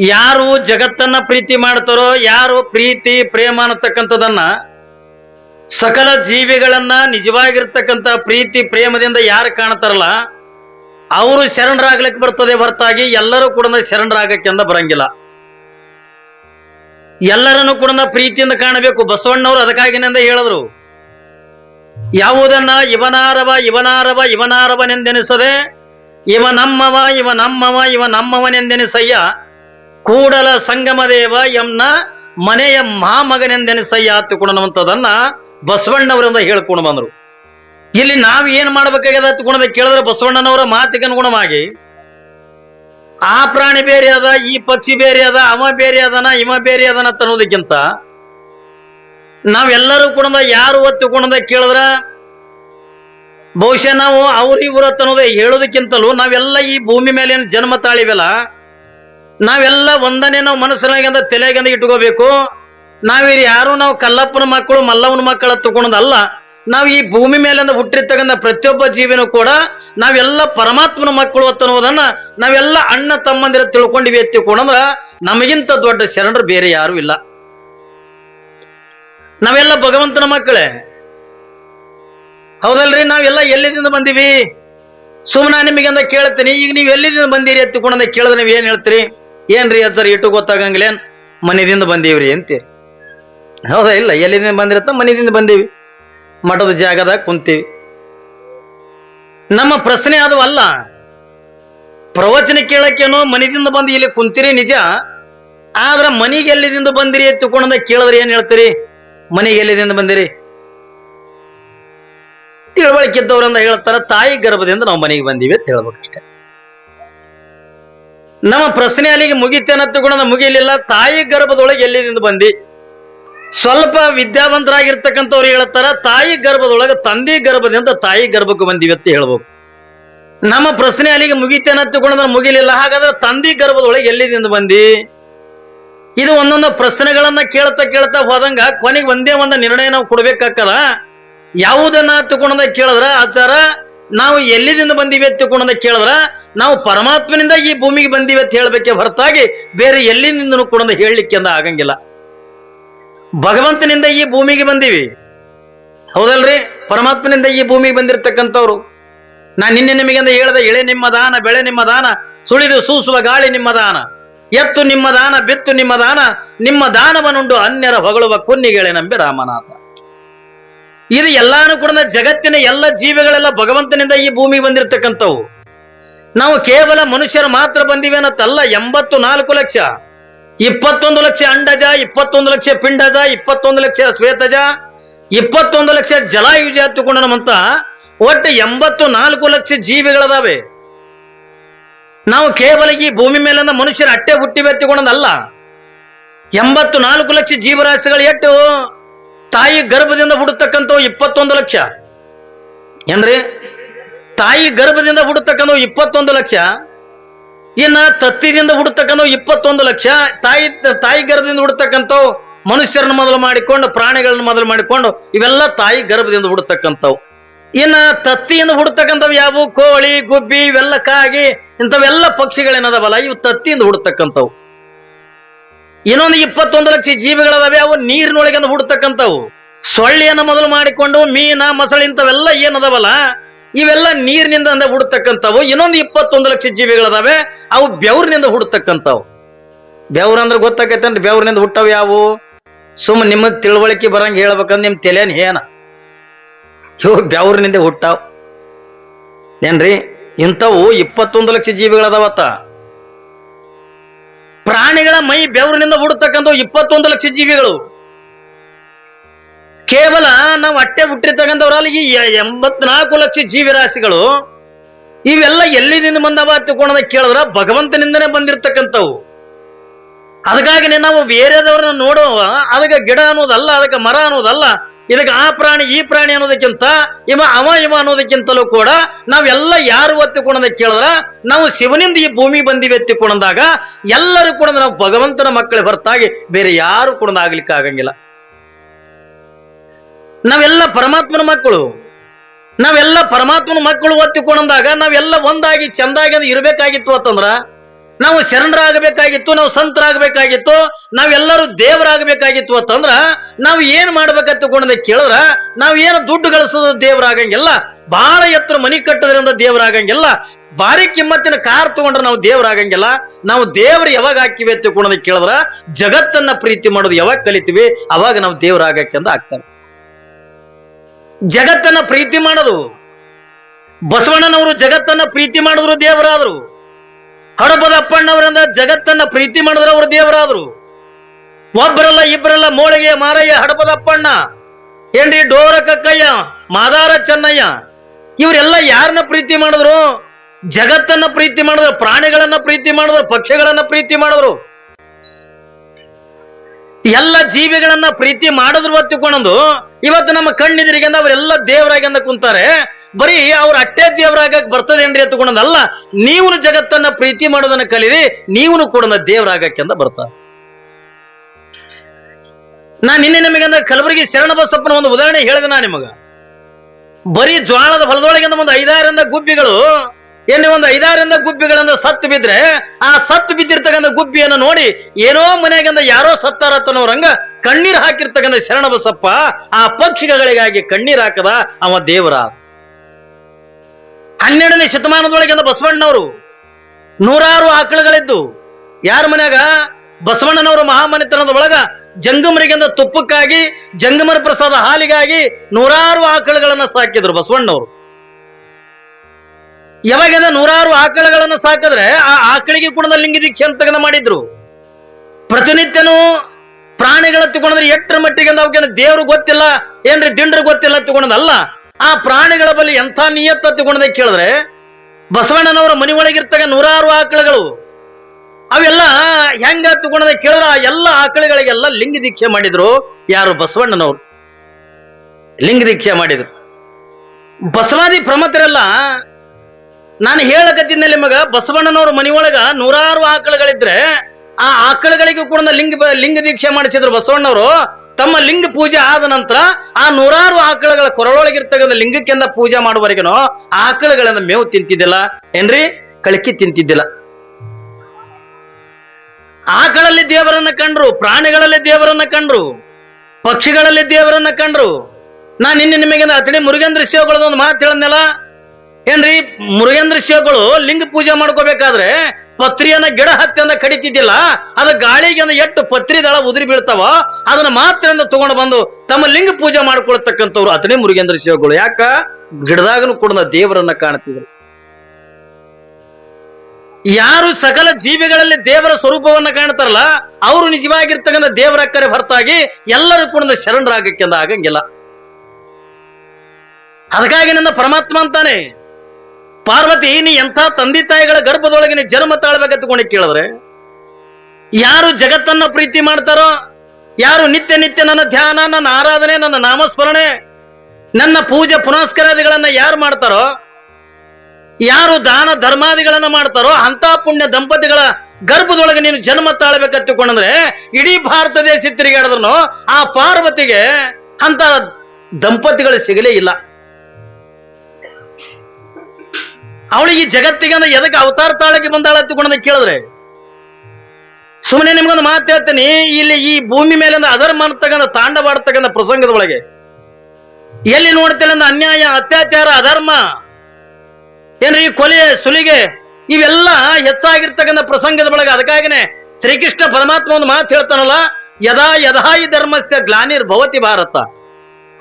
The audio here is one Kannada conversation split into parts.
ಯಾರು ಜಗತ್ತನ್ನ ಪ್ರೀತಿ ಮಾಡ್ತಾರೋ, ಯಾರು ಪ್ರೀತಿ, ಪ್ರೇಮ ಅನ್ನತಕ್ಕಂಥದನ್ನ ಸಕಲ ಜೀವಿಗಳನ್ನ ನಿಜವಾಗಿರ್ತಕ್ಕಂಥ ಪ್ರೀತಿ, ಪ್ರೇಮದಿಂದ ಯಾರು ಕಾಣ್ತಾರಲ್ಲ, ಅವರು ಶರಣರಾಗ್ಲಿಕ್ಕೆ ಬರ್ತದೆ ಹೊರತಾಗಿ ಎಲ್ಲರೂ ಕೂಡ ಶರಣರಾಗಕ್ಕೆಂದ ಬರಂಗಿಲ್ಲ. ಎಲ್ಲರನ್ನು ಕೂಡ ಪ್ರೀತಿಯಿಂದ ಕಾಣಬೇಕು. ಬಸವಣ್ಣವರು ಅದಕ್ಕಾಗಿನಿಂದ ಹೇಳಿದ್ರು. ಯಾವುದನ್ನ ಇವನಾರವ ಇವನಾರವ, ಇವನಾರವನೆಂದೆನಿಸದೆ, ಇವ ನಮ್ಮವ ಇವ ನಮ್ಮವ, ಇವ ನಮ್ಮವನೆಂದೆನಿಸಯ್ಯ ಕೂಡಲ ಸಂಗಮದೇವ ಎಂನ ಮನೆಯ ಮಾಮಗನೆಂದೆನಿಸಯ್ಯ ಅತ್ತುಕೊಳ್ಳುವಂಥದ್ದನ್ನ ಬಸವಣ್ಣವರಿಂದ ಹೇಳ್ಕೊಂಡು ಬಂದರು. ಇಲ್ಲಿ ನಾವು ಏನ್ ಮಾಡ್ಬೇಕಾಗ್ಯದ ತಿಳ್ಕೊಂಡ ಕೇಳಿದ್ರೆ ಬಸವಣ್ಣನವರ ಮಾತಿಗೆ ಅನುಗುಣವಾಗಿ, ಆ ಪ್ರಾಣಿ ಬೇರೆ ಅದ, ಈ ಪಕ್ಷಿ ಬೇರೆ ಅದ, ಅವ ಬೇರೆ ಅದನ, ಇವ ಬೇರೆ ಅದನ ತನ್ನೋದಕ್ಕಿಂತ ನಾವೆಲ್ಲರೂ ಕೂಡ ಯಾರು ಒತ್ತುಕೊಂಡ ಕೇಳಿದ್ರ ಬಹುಶಃ ನಾವು ಅವ್ರ ಇವ್ರ ಅನ್ನೋದೇ ಹೇಳೋದಕ್ಕಿಂತಲೂ ನಾವೆಲ್ಲ ಈ ಭೂಮಿ ಮೇಲೆ ಜನ್ಮ ತಾಳಿವೆಲ್ಲ ನಾವೆಲ್ಲ ಒಂದನೇ ನಾವು ಮನಸ್ಸಿನಾಗಿಂದ ತಲೆಗಿಂದ ಇಟ್ಕೋಬೇಕು. ನಾವಿಲ್ಲಿ ಯಾರು ನಾವು ಕಲ್ಲಪ್ಪನ ಮಕ್ಕಳು ಮಲ್ಲವನ ಮಕ್ಕಳ ತಗೊಂಡದಲ್ಲ, ನಾವು ಈ ಭೂಮಿ ಮೇಲಿಂದ ಹುಟ್ಟಿರ್ತಕ್ಕಂಥ ಪ್ರತಿಯೊಬ್ಬ ಜೀವಿನೂ ಕೂಡ ನಾವೆಲ್ಲ ಪರಮಾತ್ಮನ ಮಕ್ಕಳು ಅನ್ನೋದನ್ನ ನಾವೆಲ್ಲ ಅಣ್ಣ ತಮ್ಮಂದಿರ ತಿಳ್ಕೊಂಡಿವಿ ಎತ್ತಿಕೊಂಡ್ರ ನಮಗಿಂತ ದೊಡ್ಡ ಶರಣರು ಬೇರೆ ಯಾರು ಇಲ್ಲ. ನಾವೆಲ್ಲ ಭಗವಂತನ ಮಕ್ಕಳೇ. ಹೌದಲ್ರಿ? ನಾವೆಲ್ಲ ಎಲ್ಲಿದಿಂದ ಬಂದಿವಿ? ಸುಮ್ಮನೆ ನಿಮಗಿಂದ ಕೇಳ್ತೀನಿ. ಈಗ ನೀವು ಎಲ್ಲಿದಿಂದ ಬಂದಿರಿ ಎತ್ತಿಕೊಂಡ ಕೇಳಿದ್ರೆ ನೀವು ಏನ್ ಹೇಳ್ತೀರಿ? ಏನ್ರಿ ಅದ್ ಸರ್ ಇಟ್ಟು ಗೊತ್ತಾಗಂಗಿಲ್ಲೇನ್ ಮನೆದಿಂದ ಬಂದೀವ್ರಿ ಅಂತೀರಿ. ಹೌದಾ ಇಲ್ಲ, ಎಲ್ಲಿಂದ ಬಂದಿರತ್ತ? ಮನೆಯಿಂದ ಬಂದೀವಿ. ಮಠದ ಜಾಗದಾಗ ಕುಂತೀವಿ. ನಮ್ಮ ಪ್ರಶ್ನೆ ಅದು ಅಲ್ಲ. ಪ್ರವಚನ ಕೇಳಕ್ಕೇನೋ ಮನೆಯಿಂದ ಬಂದು ಇಲ್ಲಿ ಕುಂತೀರಿ ನಿಜ. ಆದ್ರ ಮನೆಗೆ ಎಲ್ಲಿದಿಂದ ಬಂದಿರಿ ಎತ್ತಿಕೊಂಡ ಕೇಳಿದ್ರೆ ಏನ್ ಹೇಳ್ತೀರಿ? ಮನೆಗೆ ಎಲ್ಲಿದಿಂದ ಬಂದಿರಿ? ತಿಳುವಳಿಕಿದ್ದವರಿಂದ ಹೇಳ್ತಾರ, ತಾಯಿ ಗರ್ಭದಿಂದ ನಾವು ಮನೆಗೆ ಬಂದೀವಿ ಅಂತ ಹೇಳ್ಬೇಕಷ್ಟೆ. ನಮ್ಮ ಪ್ರಶ್ನೆ ಅಲ್ಲಿಗೆ ಮುಗಿತೇನ ಗುಣದ ಮುಗಿಲಿಲ್ಲ. ತಾಯಿ ಗರ್ಭದೊಳಗೆ ಎಲ್ಲಿದಿಂದ ಬಂದಿ? ಸ್ವಲ್ಪ ವಿದ್ಯಾವಂತರಾಗಿರ್ತಕ್ಕಂಥವ್ರು ಹೇಳ್ತಾರ, ತಾಯಿ ಗರ್ಭದೊಳಗೆ ತಂದೆ ಗರ್ಭದಿಂದ ತಾಯಿ ಗರ್ಭಕ್ಕೆ ಬಂದಿವಿ ಅಂತ ಹೇಳ್ಬೇಕು. ನಮ್ಮ ಪ್ರಶ್ನೆ ಅಲ್ಲಿಗೆ ಮುಗಿತೇನ ಗುಣದ ಮುಗಿಲಿಲ್ಲ. ಹಾಗಾದ್ರೆ ತಂದೆ ಗರ್ಭದೊಳಗೆ ಎಲ್ಲಿದಿಂದ ಬಂದಿ? ಇದು ಒಂದೊಂದು ಪ್ರಶ್ನೆಗಳನ್ನ ಕೇಳ್ತಾ ಕೇಳ್ತಾ ಹೋದಂಗ ಕೊನೆಗೆ ಒಂದೇ ಒಂದು ನಿರ್ಣಯ ನಾವು ಕೊಡ್ಬೇಕಾಗದ ಯಾವುದನ್ನ ತಗೊಂಡ ಕೇಳಿದ್ರ? ಆಚಾರ ನಾವು ಎಲ್ಲಿದಿಂದ ಬಂದಿವಿ ಅಂತ ಕೇಳಿದ್ರ ನಾವು ಪರಮಾತ್ಮನಿಂದ ಈ ಭೂಮಿಗೆ ಬಂದಿವಿ ಅಂತ ಹೇಳಬೇಕೆ ಹೊರತಾಗಿ ಬೇರೆ ಎಲ್ಲಿಂದನೂ ಕೂಡ ಹೇಳಲಿಕ್ಕೆ ಅಂದ ಆಗಂಗಿಲ್ಲ. ಭಗವಂತನಿಂದ ಈ ಭೂಮಿಗೆ ಬಂದೀವಿ. ಹೌದಲ್ರಿ? ಪರಮಾತ್ಮನಿಂದ ಈ ಭೂಮಿಗೆ ಬಂದಿರತಕ್ಕಂಥವ್ರು. ನಾನು ನಿನ್ನೆ ನಿಮಗೆ ಹೇಳ್ದೆ, ಎಳೆ ನಿಮ್ಮ ದಾನ, ಬೆಳೆ ನಿಮ್ಮ ದಾನ, ಸುಳಿದು ಸೂಸುವ ಗಾಳಿ ನಿಮ್ಮ ದಾನ, ಎತ್ತು ನಿಮ್ಮ ದಾನ, ಬಿತ್ತು ನಿಮ್ಮ ದಾನ, ನಿಮ್ಮ ದಾನವನ್ನುಂಡು ಅನ್ಯರ ಹೊಗಳುವ ಕುನ್ನಿಗೆಳೆ ನಂಬಿ ರಾಮನಾಥ. ಇದು ಎಲ್ಲಾನು ಕೂಡ ಜಗತ್ತಿನ ಎಲ್ಲ ಜೀವಿಗಳೆಲ್ಲ ಭಗವಂತನಿಂದ ಈ ಭೂಮಿಗೆ ಬಂದಿರತಕ್ಕಂಥವು. ನಾವು ಕೇವಲ ಮನುಷ್ಯರು ಮಾತ್ರ ಬಂದಿವೆ ಅನ್ನತ್ತಲ್ಲ ಎಂಬತ್ತು ನಾಲ್ಕು ಲಕ್ಷ. ಇಪ್ಪತ್ತೊಂದು ಲಕ್ಷ ಅಂಡಜ, ಇಪ್ಪತ್ತೊಂದು ಲಕ್ಷ ಪಿಂಡಜ, ಇಪ್ಪತ್ತೊಂದು ಲಕ್ಷ ಶ್ವೇತಜ, ಇಪ್ಪತ್ತೊಂದು ಲಕ್ಷ ಜಲಾಯುಜ ಹತ್ತುಕೊಂಡು ನಮ್ಮಂತ ಒಟ್ಟು ಎಂಬತ್ತು ನಾಲ್ಕು ಲಕ್ಷ ಜೀವಿಗಳದಾವೆ. ನಾವು ಕೇವಲ ಈ ಭೂಮಿ ಮೇಲಿಂದ ಮನುಷ್ಯರ ಅಟ್ಟೆ ಹುಟ್ಟಿ ಬೆತ್ತಿಕೊಂಡದಲ್ಲ, ಎಂಬತ್ತು ನಾಲ್ಕು ಲಕ್ಷ ಜೀವರಾಶಿಗಳು ಎಷ್ಟು? ತಾಯಿ ಗರ್ಭದಿಂದ ಹುಡುತಕ್ಕಂಥವು ಇಪ್ಪತ್ತೊಂದು ಲಕ್ಷ. ಏನ್ರಿ? ತಾಯಿ ಗರ್ಭದಿಂದ ಹುಡುತಕ್ಕಂಥ ಇಪ್ಪತ್ತೊಂದು ಲಕ್ಷ. ಇನ್ನ ತತ್ತಿದಿಂದ ಹುಡುತಕ್ಕಂಥ ಇಪ್ಪತ್ತೊಂದು ಲಕ್ಷ. ತಾಯಿ ತಾಯಿ ಗರ್ಭದಿಂದ ಹುಡುತಕ್ಕಂಥ ಮನುಷ್ಯರನ್ನ ಮೊದಲು ಮಾಡಿಕೊಂಡು, ಪ್ರಾಣಿಗಳನ್ನ ಮೊದಲು ಮಾಡಿಕೊಂಡು, ಇವೆಲ್ಲ ತಾಯಿ ಗರ್ಭದಿಂದ ಹುಡುತಕ್ಕಂಥವು ಇನ್ನ ತತ್ತಿಯಿಂದ ಹುಡುತಕ್ಕಂಥವು ಯಾವು ಕೋಳಿ, ಗುಬ್ಬಿ, ಇವೆಲ್ಲ ಕಾಗಿ ಇಂಥವೆಲ್ಲ ಪಕ್ಷಿಗಳೇನದವಲ್ಲ? ಇವು ತತ್ತಿಯಿಂದ ಹುಡುತಕ್ಕಂಥವು ಇನ್ನೊಂದು ಇಪ್ಪತ್ತೊಂದು ಲಕ್ಷ ಜೀವಿಗಳದಾವೆ, ಅವು ನೀರಿನೊಳಗೆ ಹುಡ್ತಕ್ಕಂಥವು. ಸೊಳ್ಳೆಯನ್ನು ಮೊದಲು ಮಾಡಿಕೊಂಡು, ಮೀನ, ಮೊಸಳೆ ಇಂಥವೆಲ್ಲ ಏನದವಲ್ಲ, ಇವೆಲ್ಲ ನೀರಿನಿಂದ ಅಂದ ಹುಡ್ತಕ್ಕಂಥವು. ಇನ್ನೊಂದು ಇಪ್ಪತ್ತೊಂದು ಲಕ್ಷ ಜೀವಿಗಳದಾವೆ, ಅವು ಬೆವ್ರಿನಿಂದ ಹುಡ್ತಕ್ಕಂಥವು. ಬೆವ್ರು ಅಂದ್ರೆ ಗೊತ್ತಾಕೈತೆ ಅಂದ್ರೆ ಬೆವ್ರಿನಿಂದ ಹುಟ್ಟವು ಯಾವು? ಸುಮ್ಮ ನಿಮ್ಮ ತಿಳುವಳಿಕೆ ಬರಂಗ ಹೇಳ್ಬೇಕಂದ್ರೆ ನಿಮ್ ತಲೆನ್ ಏನ ಇವು ಬೆವ್ರಿನಿಂದ ಹುಟ್ಟಾವ್. ಏನ್ರಿ? ಇಂಥವು ಇಪ್ಪತ್ತೊಂದು ಲಕ್ಷ ಜೀವಿಗಳದಾವತ್ತ. ಪ್ರಾಣಿಗಳ ಮೈ ಬೆವರಿನಿಂದ ಹುಡ್ತಕ್ಕಂಥ ಇಪ್ಪತ್ತೊಂದು ಲಕ್ಷ ಜೀವಿಗಳು. ಕೇವಲ ನಾವು ಅಟ್ಟೆ ಹುಟ್ಟಿರ್ತಕ್ಕಂಥವ್ರಲ್ಲಿ ಈ ಎಂಬತ್ನಾಲ್ಕು ಲಕ್ಷ ಜೀವಿರಾಶಿಗಳು, ಇವೆಲ್ಲ ಎಲ್ಲಿದಿಂದ ಬಂದವ ತಿಳ್ಕೊಂಡ ಕೇಳಿದ್ರ ಭಗವಂತನಿಂದನೇ ಬಂದಿರತಕ್ಕಂಥವು. ಅದಕ್ಕಾಗಿ ನಾವು ಬೇರೆದವ್ರನ್ನ ನೋಡುವ, ಅದಕ್ಕೆ ಗಿಡ ಅನ್ನೋದಲ್ಲ, ಅದಕ್ಕೆ ಮರ ಅನ್ನೋದಲ್ಲ, ಇದಕ್ಕೆ ಆ ಪ್ರಾಣಿ, ಈ ಪ್ರಾಣಿ ಅನ್ನೋದಕ್ಕಿಂತ ಇಮ ಅವ ಇಮ ಅನ್ನೋದಕ್ಕಿಂತಲೂ ಕೂಡ ನಾವೆಲ್ಲ ಯಾರು ಒತ್ತಿಕೊಂಡ ಕೇಳಿದ್ರ, ನಾವು ಶಿವನಿಂದ ಈ ಭೂಮಿ ಬಂದಿವಿ ಎತ್ತಿಕೊಂಡಾಗ ಎಲ್ಲರೂ ಕೂಡ ನಾವು ಭಗವಂತನ ಮಕ್ಕಳ ಹೊರತಾಗಿ ಬೇರೆ ಯಾರು ಕೂಡ ಆಗ್ಲಿಕ್ಕೆ ಆಗಂಗಿಲ್ಲ. ನಾವೆಲ್ಲ ಪರಮಾತ್ಮನ ಮಕ್ಕಳು. ನಾವೆಲ್ಲ ಪರಮಾತ್ಮನ ಮಕ್ಕಳು ಒತ್ತಿಕೊಂಡಾಗ ನಾವೆಲ್ಲ ಒಂದಾಗಿ, ಚಂದಾಗಿ ಇರಬೇಕಾಗಿತ್ತು ಅಂತಂದ್ರ ನಾವು ಶರಣರಾಗಬೇಕಾಗಿತ್ತು, ನಾವು ಸಂತರಾಗಬೇಕಾಗಿತ್ತು, ನಾವೆಲ್ಲರೂ ದೇವರಾಗಬೇಕಾಗಿತ್ತು ಅಂತಂದ್ರ ನಾವು ಏನ್ ಮಾಡ್ಬೇಕಂತ ಕೊಂಡ ಕೇಳಿದ್ರ, ನಾವು ಏನು ದುಡ್ಡು ಗಳಿಸೋದು ದೇವರಾಗಂಗಿಲ್ಲ ಬಹಳ ಎತ್ತರ ಮನಿ ಕಟ್ಟೋದ್ರಿಂದ ದೇವರಾಗಂಗಿಲ್ಲ, ಭಾರಿ ಕಿಮ್ಮತ್ತಿನ ಕಾರ್ ತಗೊಂಡ್ರೆ ನಾವು ದೇವರಾಗಂಗಿಲ್ಲ, ನಾವು ದೇವ್ರು ಯಾವಾಗ ಹಾಕಿವಿ ಅಂತ ತಗೊಂಡ ಕೇಳಿದ್ರ, ಜಗತ್ತನ್ನ ಪ್ರೀತಿ ಮಾಡೋದು ಯಾವಾಗ ಕಲಿತೀವಿ, ಅವಾಗ ನಾವು ದೇವರಾಗಕ್ಕೆಂದ ಆಗ್ತಾರೆ. ಜಗತ್ತನ್ನ ಪ್ರೀತಿ ಮಾಡೋದು, ಬಸವಣ್ಣನವರು ಜಗತ್ತನ್ನ ಪ್ರೀತಿ ಮಾಡಿದ್ರು ದೇವರಾದ್ರು ಹಡಪದ ಅಪ್ಪಣ್ಣವರಿಂದ ಜಗತ್ತನ್ನ ಪ್ರೀತಿ ಮಾಡಿದ್ರೆ ಅವರು ದೇವರಾದ್ರು. ಒಬ್ಬರಲ್ಲ ಇಬ್ಬರಲ್ಲ ಮೋಳಿಗೆ ಮಾರಯ್ಯ ಹಡಪದಪ್ಪಣ್ಣ ಏನ್ರಿ ಡೋರ ಕಕ್ಕಯ್ಯ, ಮಾದಾರ ಚೆನ್ನಯ್ಯ. ಇವರೆಲ್ಲ ಯಾರನ್ನ ಪ್ರೀತಿ ಮಾಡಿದ್ರು? ಜಗತ್ತನ್ನ ಪ್ರೀತಿ ಮಾಡಿದ್ರು, ಪ್ರಾಣಿಗಳನ್ನ ಪ್ರೀತಿ ಮಾಡಿದ್ರು, ಪಕ್ಷಿಗಳನ್ನ ಪ್ರೀತಿ ಮಾಡಿದ್ರು. ಎಲ್ಲ ಜೀವಿಗಳನ್ನ ಪ್ರೀತಿ ಮಾಡಿದ್ರು ಒತ್ತಿಕೊಂಡು ಇವತ್ತು ನಮ್ಮ ಕಣ್ಣಿದ್ರಿಗೆ ಅವರೆಲ್ಲ ದೇವರಾಗಿಂದ ಕುಂತಾರೆ. ಬರೀ ಅವ್ರ ಅಟ್ಟೆ ದೇವರಾಗಕ್ ಬರ್ತದೇನ್ರಿ ಎತ್ತುಕೊಂಡಲ್ಲ ನೀವು ಜಗತ್ತನ್ನ ಪ್ರೀತಿ ಮಾಡೋದನ್ನ ಕಲೀರಿ ನೀವು ಕೂಡ ದೇವರಾಗಕ್ಕೆಂದ ಬರ್ತಾರೆ. ನಾ ನಿನ್ನೆ ನಿಮಗಂದ ಕಲಬುರಗಿ ಶರಣ ಬಸಪ್ಪನ ಒಂದು ಉದಾಹರಣೆ ಹೇಳಿದೆ ನಾ ನಿಮಗ. ಬರೀ ಜ್ವಾಳದ ಹೊಲದೊಳಗಿಂದ ಒಂದು ಐದಾರಿಂದ ಗುಬ್ಬಿಗಳು ಎಲ್ಲಿ ಒಂದು ಐದಾರಿಂದ ಗುಬ್ಬಿಗಳಿಂದ ಸತ್ತು ಬಿದ್ರೆ ಆ ಸತ್ತು ಬಿದ್ದಿರ್ತಕ್ಕಂಥ ಗುಬ್ಬಿಯನ್ನು ನೋಡಿ ಏನೋ ಮನೆಯಾಗಿಂದ ಯಾರೋ ಸತ್ತಾರತ್ತನವ್ರಂಗ ಕಣ್ಣೀರ್ ಹಾಕಿರ್ತಕ್ಕಂಥ ಶರಣ ಬಸಪ್ಪ ಆ ಪಕ್ಷಿಗಳಿಗಾಗಿ ಕಣ್ಣೀರ್ ಹಾಕದ ಅವ ದೇವರ. ಹನ್ನೆರಡನೇ ಶತಮಾನದೊಳಗಿಂದ ಬಸವಣ್ಣವರು ನೂರಾರು ಆಕಳುಗಳಿದ್ದು, ಯಾರ ಮನ್ಯಾಗ? ಬಸವಣ್ಣನವರು ಮಹಾಮನೆತನದ ಒಳಗ ಜಂಗಮರಿಗಿಂದ ತುಪ್ಪಕ್ಕಾಗಿ, ಜಂಗಮರ ಪ್ರಸಾದ ಹಾಲಿಗಾಗಿ ನೂರಾರು ಆಕಳುಗಳನ್ನ ಸಾಕಿದ್ರು ಬಸವಣ್ಣವರು ಯಾವಾಗ ನೂರಾರು ಆಕಳಗಳನ್ನು ಸಾಕಿದ್ರೆ ಆ ಆಕಳಿಗೆ ಕೂಡ ಲಿಂಗ ದೀಕ್ಷೆ ಅಂತ ತೆಗೆದು ಮಾಡಿದ್ರು. ಪ್ರತಿನಿತ್ಯನೂ ಪ್ರಾಣಿಗಳ ತಗೊಂಡ್ರೆ ಎಷ್ಟರ ಮಟ್ಟಿಗೆ ಅವಕ್ಕೆ ದೇವ್ರು ಗೊತ್ತಿಲ್ಲ, ಏನ್ರಿ ದಿಂಡ್ರು ಗೊತ್ತಿಲ್ಲ ತಗೊಂಡದಲ್ಲ. ಆ ಪ್ರಾಣಿಗಳ ಬಳಿ ಎಂಥ ನಿಯತ್ತ ತಗೊಂಡದ ಕೇಳಿದ್ರೆ ಬಸವಣ್ಣನವರ ಮನೆ ಒಳಗಿರ್ತಕ್ಕ ನೂರಾರು ಆಕಳುಗಳು, ಅವೆಲ್ಲ ಹೆಂಗ ತಗೊಂಡದ ಕೇಳಿದ್ರೆ ಆ ಎಲ್ಲ ಆಕಳುಗಳಿಗೆಲ್ಲ ಲಿಂಗ ದೀಕ್ಷೆ ಮಾಡಿದ್ರು. ಯಾರು? ಬಸವಣ್ಣನವರು. ಲಿಂಗ ದೀಕ್ಷೆ ಮಾಡಿದ್ರು. ಬಸವಾದಿ ಪ್ರಮತರೆಲ್ಲ ನಾನು ಹೇಳಕತ್ತಿದ್ದೆ ನಿಮಗ ಬಸವಣ್ಣನವ್ರ ಮನೆಯೊಳಗ ನೂರಾರು ಆಕಳುಗಳಿದ್ರೆ, ಆ ಆಕಳುಗಳಿಗೂ ಕೂಡ ಲಿಂಗ ಲಿಂಗ ದೀಕ್ಷೆ ಮಾಡಿಸಿದ್ರು ಬಸವಣ್ಣವರು. ತಮ್ಮ ಲಿಂಗ ಪೂಜೆ ಆದ ನಂತರ ಆ ನೂರಾರು ಆಕಳುಗಳ ಕೊರಳೊಳಗಿರ್ತಕ್ಕಂಥ ಲಿಂಗಕ್ಕೆಂದ ಪೂಜೆ ಮಾಡುವವರೆಗೂ ಆಕಳುಗಳಿಂದ ಮೇವು ತಿಂತಿದ್ದಿಲ್ಲ. ಏನ್ರಿ? ಕಳಕಿ ತಿಂತಿದ್ದಿಲ್ಲ. ಆಕಳಲ್ಲಿ ದೇವರನ್ನ ಕಂಡ್ರು, ಪ್ರಾಣಿಗಳಲ್ಲಿ ದೇವರನ್ನ ಕಂಡ್ರು, ಪಕ್ಷಿಗಳಲ್ಲಿ ದೇವರನ್ನ ಕಂಡ್ರು. ನಾನು ನಿನ್ನೆ ನಿಮಗೆ ಅತಡಿ ಮುರುಗೇಂದ್ರ ಸೇವೆಗಳದೊಂದು ಮಾತು ಹೇಳದ್ನಲ್ಲ? ಏನ್ರಿ, ಮುರುಗೇಂದ್ರ ಶಿವಗಳು ಲಿಂಗ ಪೂಜೆ ಮಾಡ್ಕೋಬೇಕಾದ್ರೆ ಪತ್ರಿಯನ್ನ ಗಿಡ ಅಂತ ಕಡಿತಿದ್ದಿಲ್ಲ, ಅದ ಗಾಳಿಗೆ ಎಷ್ಟು ಪತ್ರಿ ದಳ ಉದುರಿ ಬೀಳ್ತಾವ, ಅದನ್ನ ಮಾತ್ರ ತಗೊಂಡು ಬಂದು ತಮ್ಮ ಲಿಂಗ ಪೂಜೆ ಮಾಡ್ಕೊಳ್ತಕ್ಕಂಥವ್ರು ಅತನೇ ಮುರುಗೇಂದ್ರ ಶಿವಗಳು. ಯಾಕ? ಗಿಡದಾಗನು ಕೂಡ ದೇವರನ್ನ ಕಾಣ್ತಿದ್ರು. ಯಾರು ಸಕಲ ಜೀವಿಗಳಲ್ಲಿ ದೇವರ ಸ್ವರೂಪವನ್ನ ಕಾಣ್ತಾರಲ್ಲ, ಅವರು ನಿಜವಾಗಿರ್ತಕ್ಕಂಥ ದೇವರ ಅಕ್ಕರೆ ಹೊರತಾಗಿ ಎಲ್ಲರೂ ಕೂಡ ಶರಣರಾಗಕ್ಕೆಂದ ಆಗಂಗಿಲ್ಲ. ಅದಕ್ಕಾಗಿ ನನ್ನ ಪರಮಾತ್ಮ ಅಂತಾನೆ. ಪಾರ್ವತಿ, ನೀ ಎಂಥ ತಂದೆ ತಾಯಿಗಳ ಗರ್ಭದೊಳಗಿನ ಜನ್ಮ ತಾಳ್ಬೇಕಂತಕೊಂಡು ಕೇಳಿದ್ರೆ, ಯಾರು ಜಗತ್ತನ್ನ ಪ್ರೀತಿ ಮಾಡ್ತಾರೋ, ಯಾರು ನಿತ್ಯ ನಿತ್ಯ ನನ್ನ ಧ್ಯಾನ, ನನ್ನ ಆರಾಧನೆ, ನನ್ನ ನಾಮಸ್ಮರಣೆ, ನನ್ನ ಪೂಜೆ ಪುನಸ್ಕಾರಾದಿಗಳನ್ನ ಯಾರು ಮಾಡ್ತಾರೋ, ಯಾರು ದಾನ ಧರ್ಮಾದಿಗಳನ್ನ ಮಾಡ್ತಾರೋ ಅಂತ ಪುಣ್ಯ ದಂಪತಿಗಳ ಗರ್ಭದೊಳಗೆ ನೀನು ಜನ್ಮ ತಾಳ್ಬೇಕಂತಕೊಂಡ್ರೆ ಇಡೀ ಭಾರತ ದೇಶ ತಿರುಗಾಡಿದ್ರು ಆ ಪಾರ್ವತಿಗೆ ಅಂತ ದಂಪತಿಗಳು ಸಿಗಲೇ ಇಲ್ಲ. ಅವಳಿಗೆ ಜಗತ್ತಿಗೆ ಅಂದ್ರೆ ಎದಕ್ಕೆ ಅವತಾರ ತಾಳಕ್ಕೆ ಬಂದಾಳ ಗುಣದ ಕೇಳಿದ್ರೆ? ಸುಮ್ಮನೆ ನಿಮ್ಗೊಂದು ಮಾತು ಹೇಳ್ತೀನಿ. ಇಲ್ಲಿ ಈ ಭೂಮಿ ಮೇಲೆ ಅಧರ್ಮ ಅಂತಕ್ಕಂಥ ತಾಂಡವಾಡ್ತಕ್ಕಂಥ ಪ್ರಸಂಗದ ಒಳಗೆ. ಎಲ್ಲಿ ನೋಡ್ತೇನೆ ಅಂದ್ರೆ ಅನ್ಯಾಯ, ಅತ್ಯಾಚಾರ, ಅಧರ್ಮ, ಏನ್ರಿ ಕೊಲೆ, ಸುಲಿಗೆ, ಇವೆಲ್ಲ ಹೆಚ್ಚಾಗಿರ್ತಕ್ಕಂಥ ಪ್ರಸಂಗದ ಒಳಗೆ. ಅದಕ್ಕಾಗಿನೇ ಶ್ರೀಕೃಷ್ಣ ಪರಮಾತ್ಮ ಒಂದು ಮಾತು ಹೇಳ್ತಾನಲ್ಲ, ಯದಾ ಯದಾಯಿ ಈ ಧರ್ಮಸ್ಯ ಗ್ಲಾನಿರ್ ಭವತಿ ಭಾರತ.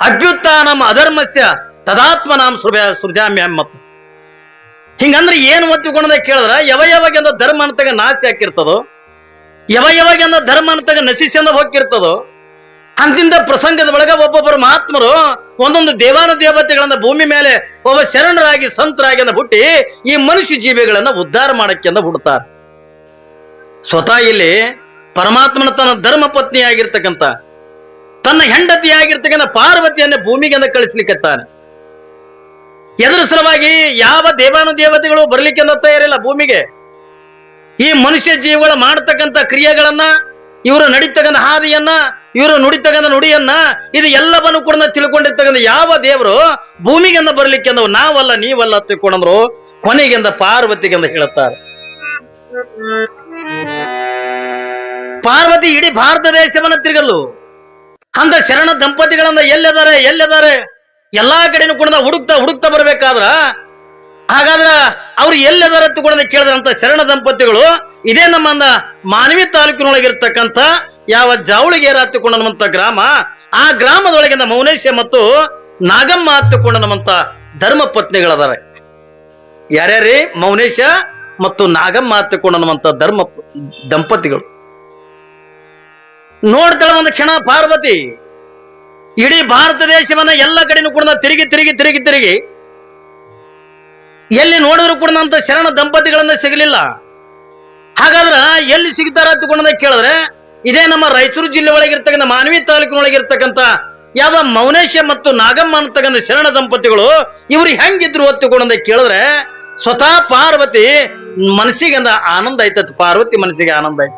ಅಭ್ಯುತ್ಥಾನಂ ಅಧರ್ಮಸ್ಯ ತದಾತ್ಮನಾಂ ಸೃಜ ಸೃಜಾಮ್ಯಮ್ಮತ್ ಹಿಂಗಂದ್ರೆ ಏನು ಒತ್ತಿಕೊಂಡದ ಕೇಳಿದ್ರ, ಯಾವ ಯಾವಾಗೆಂದ ಧರ್ಮ ಅಂತಗ ನಾಶ ಹಾಕಿರ್ತದೋ, ಯಾವ ಯಾವಾಗೆಂದ ಧರ್ಮ ಅಂತಗ ಅಂದ ಹೋಗಿರ್ತದೋ ಅಂತಿಂದ ಪ್ರಸಂಗದ ಒಳಗ ಒಬ್ಬೊಬ್ಬರು ಮಹಾತ್ಮರು ಒಂದೊಂದು ದೇವಾನ ದೇವತೆಗಳನ್ನ ಭೂಮಿ ಮೇಲೆ ಒಬ್ಬ ಶರಣರಾಗಿ, ಸಂತರಾಗಿ ಅಂದ ಹುಟ್ಟಿ, ಈ ಮನುಷ್ಯ ಜೀವಿಗಳನ್ನ ಉದ್ಧಾರ ಮಾಡಕ್ಕೆಂದ ಹುಡ್ತಾರೆ. ಸ್ವತಃ ಇಲ್ಲಿ ಪರಮಾತ್ಮನ ತನ್ನ ಧರ್ಮ ಪತ್ನಿಯಾಗಿರ್ತಕ್ಕಂಥ ತನ್ನ ಹೆಂಡತಿಯಾಗಿರ್ತಕ್ಕಂಥ ಪಾರ್ವತಿಯನ್ನ ಭೂಮಿಗೆಂದ ಕಳಿಸ್ಲಿಕ್ಕತ್ತಾನೆ ಎದುರು ಸಲುವಾಗಿ ಯಾವ ದೇವಾನು ದೇವತೆಗಳು ಬರ್ಲಿಕ್ಕೆ ತಯಾರಿಲ್ಲ ಭೂಮಿಗೆ. ಈ ಮನುಷ್ಯ ಜೀವಿಗಳು ಮಾಡತಕ್ಕಂತ ಕ್ರಿಯೆಗಳನ್ನ, ಇವರು ನಡೀತಕ್ಕಂಥ ಹಾದಿಯನ್ನ, ಇವರು ನುಡಿತಕ್ಕಂತ ನುಡಿಯನ್ನ, ಇದು ಎಲ್ಲವನ್ನು ಕೂಡ ತಿಳ್ಕೊಂಡಿರ್ತಕ್ಕಂಥ ಯಾವ ದೇವರು ಭೂಮಿಗೆಂದ ಬರಲಿಕ್ಕೆ ಅಂದವು ನಾವಲ್ಲ, ನೀವಲ್ಲ ತಿಳ್ಕೊಂಡ್ರು, ಕೊನೆಗೆಂದ ಪಾರ್ವತಿಗೆಂದ ಹೇಳುತ್ತಾರೆ. ಪಾರ್ವತಿ ಇಡೀ ಭಾರತ ದೇಶವನ್ನ ತಿರುಗಲು ಅಂತ ಶರಣ ದಂಪತಿಗಳನ್ನ ಎಲ್ಲಿದ್ದಾರೆ ಎಲ್ಲದಾರೆ ಎಲ್ಲಾ ಕಡೆನೂ ಕೂಡ ಹುಡುಕ್ತಾ ಹುಡುಕ್ತಾ ಬರ್ಬೇಕಾದ್ರ, ಹಾಗಾದ್ರ ಅವ್ರು ಎಲ್ಲೆದರತ್ತು ಕೂಡ ಕೇಳಿದ್ರಂತ ಶರಣ ದಂಪತಿಗಳು, ಇದೇ ನಮ್ಮ ಮಾನವಿ ತಾಲೂಕಿನೊಳಗಿರ್ತಕ್ಕಂಥ ಯಾವ ಜಾವಳಿಗೇರ ಹತ್ತಿಕೊಂಡಂತ ಗ್ರಾಮ, ಆ ಗ್ರಾಮದೊಳಗಿನ ಮೌನೇಶ ಮತ್ತು ನಾಗಮ್ಮ ಹತ್ತಿಕೊಂಡಂತ ಧರ್ಮ ಪತ್ನಿಗಳದಾರೆ. ಯಾರ್ಯಾರಿ? ಮೌನೇಶ ಮತ್ತು ನಾಗಮ್ಮ ಹತ್ತಿಕೊಂಡಂತ ಧರ್ಮ ದಂಪತಿಗಳು. ನೋಡ್ತಾಳ ಒಂದು ಕ್ಷಣ ಪಾರ್ವತಿ. ಇಡೀ ಭಾರತ ದೇಶವನ್ನ ಎಲ್ಲ ಕಡೆನೂ ಕೂಡ ತಿರುಗಿ ತಿರುಗಿ ತಿರುಗಿ ತಿರುಗಿ ಎಲ್ಲಿ ನೋಡಿದ್ರು ಕೂಡ ಅಂತ ಶರಣ ದಂಪತಿಗಳನ್ನ ಸಿಗಲಿಲ್ಲ. ಹಾಗಾದ್ರ ಎಲ್ಲಿ ಸಿಗ್ತಾರ ಅಂತಕೊಂಡ ಕೇಳಿದ್ರೆ ಇದೇ ನಮ್ಮ ರಾಯಚೂರು ಜಿಲ್ಲೆ ಒಳಗಿರ್ತಕ್ಕಂಥ ಮಾನವಿ ತಾಲೂಕಿನೊಳಗಿರ್ತಕ್ಕಂಥ ಯಾವ ಮೌನೇಶ ಮತ್ತು ನಾಗಮ್ಮ ಅಂತಕ್ಕಂಥ ಶರಣ ದಂಪತಿಗಳು ಇವ್ರು ಹೆಂಗಿದ್ರು ಹೊತ್ತುಕೊಂಡ ಕೇಳಿದ್ರೆ ಸ್ವತಃ ಪಾರ್ವತಿ ಮನಸ್ಸಿಗೆ ಆನಂದ ಆಯ್ತತ್, ಪಾರ್ವತಿ ಮನಸ್ಸಿಗೆ ಆನಂದ ಆಯ್ತು.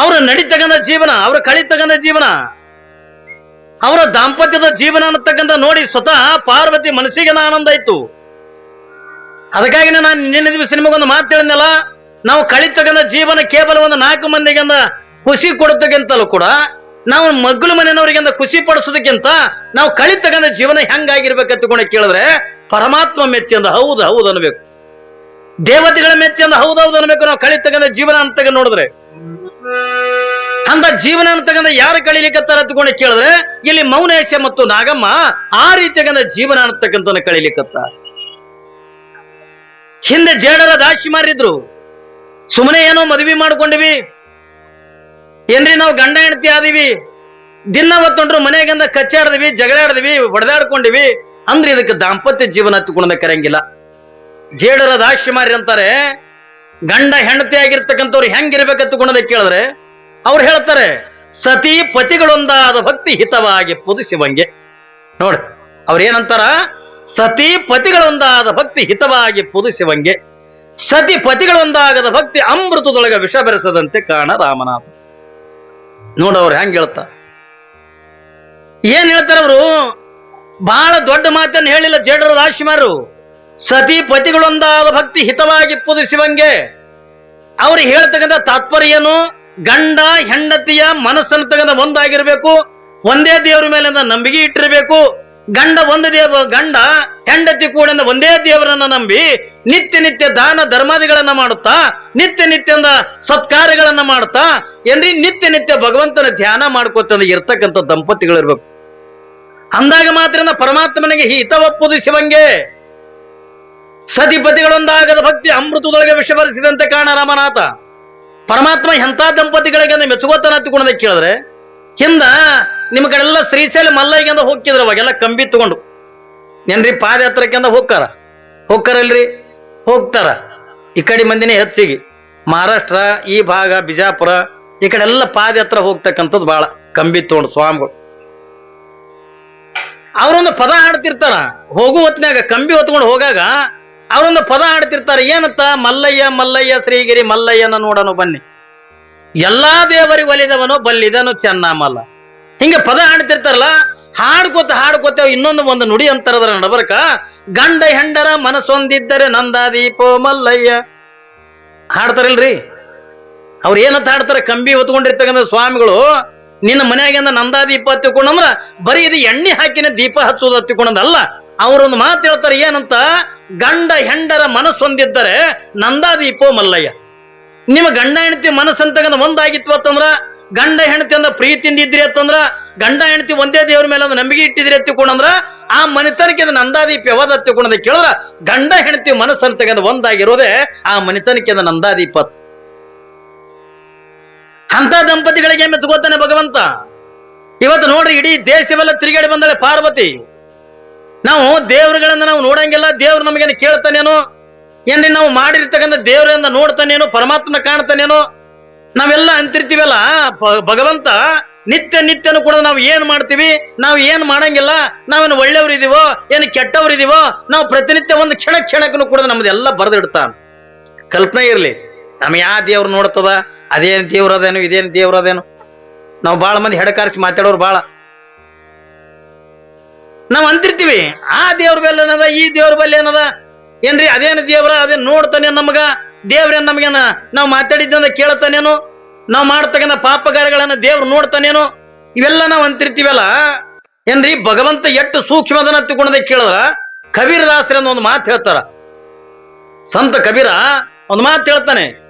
ಅವರ ನಡೀತಕ್ಕಂಥ ಜೀವನ, ಅವರ ಕಳಿತಕ್ಕಂಥ ಜೀವನ, ಅವರ ದಾಂಪತ್ಯದ ಜೀವನ ಅನ್ನತಕ್ಕಂಥ ನೋಡಿ ಸ್ವತಃ ಪಾರ್ವತಿ ಮನಸ್ಸಿಗೆ ಆನಂದ ಇತ್ತು. ಅದಕ್ಕಾಗಿ ನಾನು ನಿನ್ನೆ ದಿವಸ ನಿಮಗೊಂದು ಮಾತು ಹೇಳಿದ್ನಲ್ಲ, ನಾವು ಕಳಿತಕ್ಕಂಥ ಜೀವನ ಕೇವಲ ಒಂದು ನಾಲ್ಕು ಮಂದಿಗಿಂದ ಖುಷಿ ಕೊಡತಕ್ಕಂತಲೂ ಕೂಡ, ನಾವು ಮಗ್ಗಲು ಮನೆಯವರಿಗಿಂತ ಖುಷಿ ಪಡಿಸೋದಕ್ಕಿಂತ ನಾವು ಕಳಿತಕ್ಕಂಥ ಜೀವನ ಹೆಂಗಾಗಿರ್ಬೇಕಂತ ಕೇಳಿದ್ರೆ, ಪರಮಾತ್ಮ ಮೆಚ್ಚಿ ಅಂದ ಹೌದು ಹೌದು ಅನ್ಬೇಕು ದೇವತೆಗಳ ಮೆಚ್ಚಿ ಅಂದ ಹೌದು ಹೌದು ಅನ್ಬೇಕು ನಾವು ಕಳಿತಕ್ಕಂಥ ಜೀವನ ಅಂತ ನೋಡಿದ್ರೆ. ಅಂತ ಜೀವನ ಅಂತಕ್ಕಂಥ ಯಾರು ಕಳಿಲಿಕ್ಕತ್ತಾರ ಅಂತಕೊಂಡು ಕೇಳಿದ್ರೆ, ಇಲ್ಲಿ ಮೌನೇಶ ಮತ್ತು ನಾಗಮ್ಮ ಆ ರೀತಿಯಾಗಂದ ಜೀವನ ಅಂತಕ್ಕಂಥ ಕಳಿಲಿಕ್ಕತ್ತ ಹಿಂದೆ ಜೇಡರ ದಾಶಿ ಮಾರಿದ್ರು. ಸುಮ್ಮನೆ ಏನೋ ಮದುವೆ ಮಾಡ್ಕೊಂಡಿವಿ. ಏನ್ರಿ ನಾವು ಗಂಡ ಹೆಂಡತಿ ಆದಿವಿ. ದಿನ ಹೊತ್ತೊಂಡ್ರು ಮನೆಗಂದ ಕಚ್ಚಾಡ್ದಿವಿ, ಜಗಳಾಡ್ದಿವಿ, ಹೊಡೆದಾಡ್ಕೊಂಡಿವಿ. ಅಂದ್ರೆ ಇದಕ್ಕೆ ದಾಂಪತ್ಯ ಜೀವನ ಹತ್ತಿಕೊಂಡ ಕರಂಗಿಲ್ಲ ಜೇಡರ ದಾಶಿ ಮಾರಿ ಅಂತಾರೆ ಗಂಡ ಹೆಂಡತಿ ಆಗಿರ್ತಕ್ಕಂಥವ್ರು ಗುಣದ ಕೇಳಿದ್ರೆ ಅವ್ರು ಹೇಳ್ತಾರೆ, ಸತಿ ಪತಿಗಳೊಂದಾದ ಭಕ್ತಿ ಹಿತವಾಗಿ ಪುದುಸಿವಂಗೆ ನೋಡಿ, ಅವ್ರ ಏನಂತಾರ, ಸತಿ ಪತಿಗಳೊಂದಾದ ಭಕ್ತಿ ಹಿತವಾಗಿ ಪುದುಸಿವಂಗೆ ಸತಿ ಪತಿಗಳೊಂದಾಗದ ಭಕ್ತಿ ಅಮೃತದೊಳಗ ವಿಷ ಬೆರೆಸದಂತೆ ಕಾಣ ರಾಮನಾಥ. ನೋಡ, ಅವ್ರು ಹೆಂಗ್ ಹೇಳ್ತ. ಏನ್ ಹೇಳ್ತಾರ ಅವರು ಬಹಳ ದೊಡ್ಡ ಮಾತನ್ನು ಹೇಳಿಲ್ಲ ಜೇಡರ ರಾಶಿಮಾರು ಸತಿ ಪತಿಗಳೊಂದಾದ ಭಕ್ತಿ ಹಿತವಾಗಿ ಪೂಜಿಸುವಂಗೆ ಅವ್ರು ಹೇಳ್ತಕ್ಕಂಥ ತಾತ್ಪರ್ಯ ಏನು ಗಂಡ, ಹೆಂಡತಿಯ ಮನಸ್ಸನ್ನು ತಗದ ಒಂದಾಗಿರ್ಬೇಕು. ಒಂದೇ ದೇವರ ಮೇಲೆ ನಂಬಿಕೆ ಇಟ್ಟಿರಬೇಕು. ಗಂಡ ಒಂದು ದೇವ ಗಂಡ, ಹೆಂಡತಿ ಕೂಡ ಒಂದೇ ದೇವರನ್ನ ನಂಬಿ ನಿತ್ಯ ನಿತ್ಯ ದಾನ ಧರ್ಮಾದಿಗಳನ್ನ ಮಾಡುತ್ತಾ, ನಿತ್ಯ ನಿತ್ಯದ ಸತ್ಕಾರ್ಯಗಳನ್ನ ಮಾಡುತ್ತಾ, ಏನ್ರಿ? ನಿತ್ಯ ನಿತ್ಯ ಭಗವಂತನ ಧ್ಯಾನ ಮಾಡ್ಕೋತಂದ ಇರ್ತಕ್ಕಂಥ ದಂಪತಿಗಳಿರ್ಬೇಕು. ಅಂದಾಗ ಮಾತ್ರ ಪರಮಾತ್ಮನಿಗೆ ಹಿತ ಒಪ್ಪುದು ಶಿವಂಗೆ ಸತಿಪತಿಗಳೊಂದಾಗದ ಭಕ್ತಿ ಅಮೃತದೊಳಗೆ ವಿಷಭರಿಸಿದಂತೆ ಕಾಣ ರಾಮನಾಥ. ಪರಮಾತ್ಮ ಎಂಥ ದಂಪತಿಗಳಿಗೆ ಮೆಚ್ಚುಗೋತನ ಹತ್ತಿಕೊಂಡ ಕೇಳಿದ್ರೆ, ಹಿಂದ ನಿಮ್ಮ ಕಡೆಲ್ಲ ಶ್ರೀಶೈಲ ಮಲ್ಲಯ್ಯಂದ ಹೋಗ್ತಿದ್ರು ಅವಾಗೆಲ್ಲ ಕಂಬಿ ತಗೊಂಡು. ಏನ್ರಿ ಪಾದಯಾತ್ರಕ್ಕೆಂದ ಹೋಗ್ತಾರ? ಹೋಗ್ತಾರಲ್ರಿ? ಹೋಗ್ತಾರ. ಈ ಕಡೆ ಮಂದಿನೇ ಹೆಚ್ಚಿಗೆ. ಮಹಾರಾಷ್ಟ್ರ, ಈ ಭಾಗ, ಬಿಜಾಪುರ, ಈ ಕಡೆ ಎಲ್ಲ ಪಾದಯಾತ್ರ ಹೋಗ್ತಕ್ಕಂಥದ್ದು ಬಹಳ ಕಂಬಿ ತಗೊಂಡು ಸ್ವಾಮಿಗಳು. ಅವರೊಂದು ಪದ ಹಾಡ್ತಿರ್ತಾರ. ಹೋಗು ಹೊತ್ನ್ಯಾಗ, ಕಂಬಿ ಹೊತ್ಕೊಂಡು ಹೋಗಾಗ ಅವರೊಂದು ಪದ ಹಾಡ್ತಿರ್ತಾರೆ ಏನಂತ? ಮಲ್ಲಯ್ಯ ಮಲ್ಲಯ್ಯ, ಶ್ರೀಗಿರಿ, ಮಲ್ಲಯ್ಯನ ನೋಡನು ಬನ್ನಿ. ಎಲ್ಲಾ ದೇವರಿಗೆ ಒಲಿದವನು ಬಲ್ಲಿದನು ಚೆನ್ನಮಲ್ಲ ಹಿಂಗೆ ಪದ ಹಾಡ್ತಿರ್ತಾರಲ್ಲ ಹಾಡ್ಕೋತ ಹಾಡ್ಕೋತ ಇನ್ನೊಂದು ಒಂದು ನುಡಿ ಅಂತಾರದ್ರ ನಡಬರ್ಕ. ಗಂಡ ಹೆಂಡರ ಮನಸ್ಸೊಂದಿದ್ದರೆ ನಂದಾದೀಪೋ ಮಲ್ಲಯ್ಯ. ಹಾಡ್ತಾರಲ್ರಿ? ಅವ್ರು ಏನಂತ ಹಾಡ್ತಾರೆ? ಕಂಬಿ ಹೊತ್ಕೊಂಡಿರ್ತಕ್ಕಂಥ ಸ್ವಾಮಿಗಳು ನಿನ್ನ ಮನ್ಯಾಗಿಂದ ನಂದಾದೀಪ ಹತ್ತಿಕೊಂಡಂದ್ರ ಬರೀ ಇದು ಎಣ್ಣೆ ಹಾಕಿನ ದೀಪ ಹಚ್ಚೋದು ಹತ್ತಿಕೊಂಡದಲ್ಲ ಅವರೊಂದು ಮಾತು ಹೇಳ್ತಾರೆ, ಏನಂತ? ಗಂಡ ಹೆಂಡರ ಮನಸ್ಸೊಂದಿದ್ದರೆ ನಂದಾದೀಪೋ ಮಲ್ಲಯ್ಯ. ನಿಮ್ಮ ಗಂಡ ಹೆಂಡತಿ ಮನಸ್ಸಂತಗಂದ ಒಂದಾಗಿತ್ತು ಅಂತಂದ್ರ, ಗಂಡ ಹೆಂಡತಿ ಅಂದ ಪ್ರೀತಿಯಿಂದ ಇದ್ರಿ ಅಂತಂದ್ರ, ಗಂಡ ಹೆಂಡತಿ ಒಂದೇ ದೇವ್ರ ಮೇಲೆ ಒಂದು ನಂಬಿಕೆ ಇಟ್ಟಿದ್ರಿ ಎತ್ತಿಕೊಂಡಂದ್ರ ಆ ಮನೆತನಕ್ಕೆ ಅದು ನಂದಾದೀಪ ಯಾವಾಗ ಹತ್ತಿಕೊಂಡದ ಕೇಳಿದ್ರ? ಗಂಡ ಹೆಂಡತಿ ಮನಸ್ಸಂತಗಂದ ಒಂದಾಗಿರೋದೇ ಆ ಮನೆತನಕ್ಕೆ ಅದು ನಂದಾದೀಪ ಅಂತ. ದಂಪತಿಗಳಿಗೆ ಮೆಚ್ಚುಗೋತಾನೆ ಭಗವಂತ. ಇವತ್ತು ನೋಡ್ರಿ ಇಡೀ ದೇಶವೆಲ್ಲ ತಿರುಗಾಡಿ ಬಂದಳೆ ಪಾರ್ವತಿ. ನಾವು ದೇವರುಗಳನ್ನ ನಾವು ನೋಡಂಗಿಲ್ಲ, ದೇವ್ರು ನಮಗೇನು ಕೇಳ್ತಾನೇನೋ? ಏನ್ರಿ ನಾವು ಮಾಡಿರ್ತಕ್ಕಂಥ ದೇವರಿಂದ ನೋಡ್ತಾನೇನೋ, ಪರಮಾತ್ಮನ ಕಾಣ್ತಾನೇನೋ? ನಾವೆಲ್ಲ ಅಂತಿರ್ತೀವಲ್ಲ ಭಗವಂತ, ನಿತ್ಯ ನಿತ್ಯನು ಕೂಡ ನಾವು ಏನ್ ಮಾಡ್ತೀವಿ? ನಾವು ಏನ್ ಮಾಡಂಗಿಲ್ಲ? ನಾವೇನು ಒಳ್ಳೆಯವ್ರು ಇದೀವೋ? ಏನು ಕೆಟ್ಟವ್ರು ಇದೀವೋ? ನಾವು ಪ್ರತಿನಿತ್ಯ ಒಂದು ಕ್ಷಣ ಕ್ಷಣಕ್ಕೂ ಕೂಡ ನಮ್ದೆಲ್ಲ ಬರೆದಿಡ್ತಾನ. ಕಲ್ಪನೆ ಇರಲಿ ನಮ್ ಯಾವ ದೇವ್ರು ನೋಡ್ತದ? ಅದೇನ್ ದೇವ್ರ ಅದೇನು, ಇದೇನು ದೇವ್ರ ಅದೇನು? ನಾವು ಭಾಳ ಮಂದಿ ಹೆಡಕಾರಿಸಿ ಮಾತಾಡೋರು ಭಾಳ ನಾವು ಅಂತಿರ್ತೀವಿ, ಆ ದೇವ್ರ ಬಲ್ಲ ಏನದ, ಈ ದೇವ್ರ ಬಲ್ಲಿ ಏನದ? ಏನ್ರಿ, ಅದೇನು ದೇವ್ರ, ಅದೇನು ನೋಡ್ತಾನೆ ನಮಗ? ದೇವ್ರೇನ್ ನಮಗೇನ? ನಾವು ಮಾತಾಡಿದ್ದಂದ ಕೇಳ್ತಾನೇನು? ನಾವು ಮಾಡ್ತಕ್ಕಂಥ ಪಾಪಗಾರಗಳನ್ನ ದೇವ್ರು ನೋಡ್ತಾನೇನು? ಇವೆಲ್ಲ ನಾವು ಅಂತಿರ್ತೀವಲ್ಲ? ಏನ್ರಿ, ಭಗವಂತ ಎಷ್ಟು ಸೂಕ್ಷ್ಮದನ್ನ ತಿಳ್ಕೊಂಡದೆ ಕೇಳಿದ್ರ ಕಬೀರದಾಸರ ಒಂದು ಮಾತು ಹೇಳ್ತಾರ. ಸಂತ ಕಬೀರ ಒಂದು ಮಾತು ಹೇಳ್ತಾನೆ.